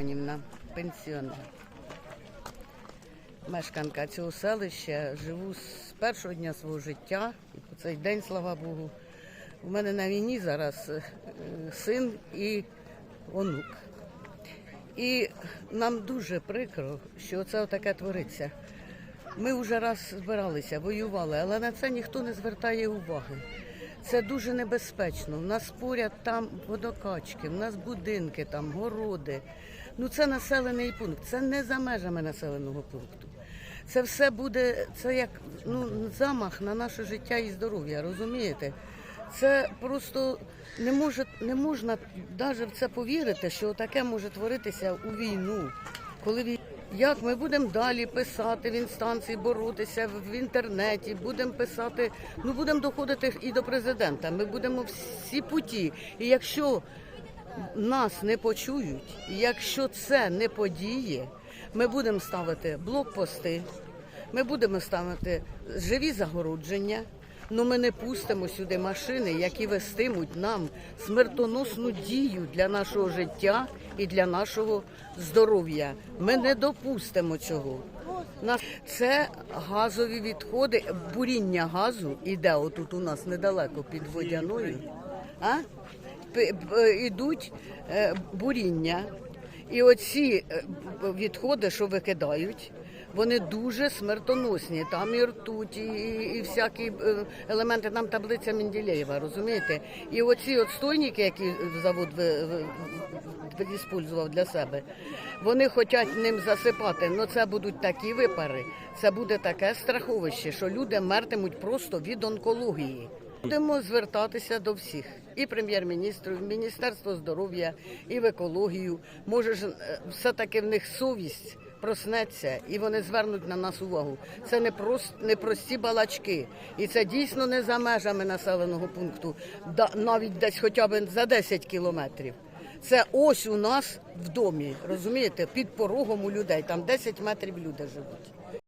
Тихонівна, пенсіонер. Мешканка цього селища, живу з першого дня свого життя і по цей день, слава Богу. У мене на війні зараз е, син і онук. І нам дуже прикро, що це таке твориться. Ми вже раз збиралися, воювали, але на це ніхто не звертає уваги. Це дуже небезпечно. У нас поряд там водокачки, в нас будинки, там городи. Ну це населений пункт, це не за межами населеного пункту. Це все буде, це як ну, замах на наше життя і здоров'я, розумієте? Це просто не може, не можна навіть в це повірити, що таке може творитися у війну. Коли як ми будемо далі писати в інстанції, боротися в інтернеті, будемо писати, ну будемо доходити і до президента. Ми будемо всі путі. І якщо нас не почують, якщо це не подіє, ми будемо ставити блокпости, ми будемо ставити живі загородження. Ну ми не пустимо сюди машини, які вестимуть нам смертоносну дію для нашого життя і для нашого здоров'я. Ми не допустимо цього. Нас це газові відходи, буріння газу іде отут у нас недалеко під водяною. А? П- Ідуть е, буріння. І оці е, відходи, що викидають, вони дуже смертоносні. Там і ртуть, і, і, всякі е, елементи, там таблиця Менделєєва, розумієте? І оці от які завод ви- ви- використовував для себе, вони хочуть ним засипати, але це будуть такі випари, це буде таке страховище, що люди мертимуть просто від онкології. Будемо звертатися до всіх і прем'єр-міністру, і Міністерство здоров'я, і в екологію. Може ж е, все-таки в них совість проснеться і вони звернуть на нас увагу. Це не просто не прості балачки, і це дійсно не за межами населеного пункту, да- навіть десь хоча б за 10 кілометрів. Це ось у нас в домі, розумієте, під порогом у людей. Там 10 метрів люди живуть.